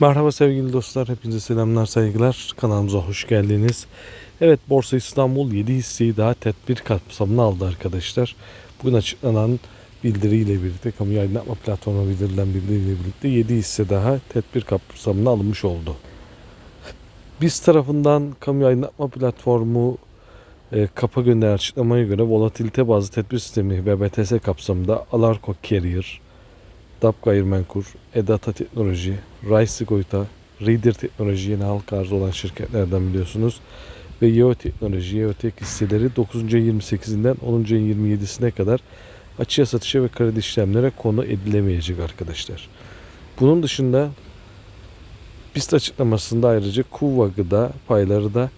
Merhaba sevgili dostlar, hepinize selamlar, saygılar. Kanalımıza hoş geldiniz. Evet, Borsa İstanbul 7 hisseyi daha tedbir kapsamına aldı arkadaşlar. Bugün açıklanan bildiriyle birlikte, kamu aydınlatma platformu bildirilen bildiriyle birlikte 7 hisse daha tedbir kapsamına alınmış oldu. Biz tarafından kamu aydınlatma platformu e, kapa gönderen açıklamaya göre volatilite bazlı tedbir sistemi ve BTS kapsamında Alarko Carrier, DAP Gayrimenkul, Edata Teknoloji, Rice Sigorta, Reader Teknoloji yeni halka arz olan şirketlerden biliyorsunuz. Ve Yeo Teknoloji, Yeotek hisseleri 9. ayın 28'inden 10. ayın 27'sine kadar açığa satışa ve kredi işlemlere konu edilemeyecek arkadaşlar. Bunun dışında BIST açıklamasında ayrıca Kuva Gıda payları da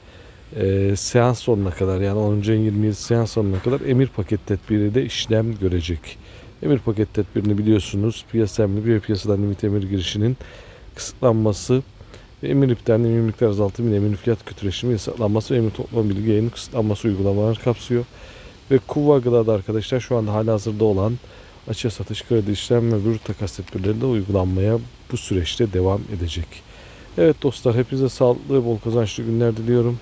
e, seans sonuna kadar yani 10. ayın 27 seans sonuna kadar emir paket tedbiri de işlem görecek. Emir paket tedbirini biliyorsunuz. Piyasa emri ve piyasadan limit emir girişinin kısıtlanması ve emir iptalinin emir miktar azaltımı ile emir fiyat kötüleşimi yasaklanması ve emir toplam bilgi yayının kısıtlanması uygulamaları kapsıyor. Ve Kuva Gıda'da arkadaşlar şu anda hala hazırda olan açığa satış kredi işlem ve bürüt takas tedbirleri de uygulanmaya bu süreçte devam edecek. Evet dostlar hepinize sağlıklı bol kazançlı günler diliyorum.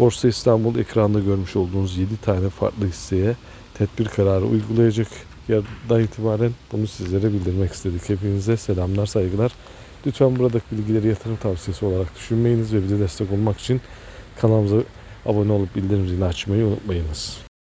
Borsa İstanbul ekranda görmüş olduğunuz 7 tane farklı hisseye tedbir kararı uygulayacak. Yarından itibaren bunu sizlere bildirmek istedik. Hepinize selamlar, saygılar. Lütfen buradaki bilgileri yatırım tavsiyesi olarak düşünmeyiniz ve bize destek olmak için kanalımıza abone olup bildirim zilini açmayı unutmayınız.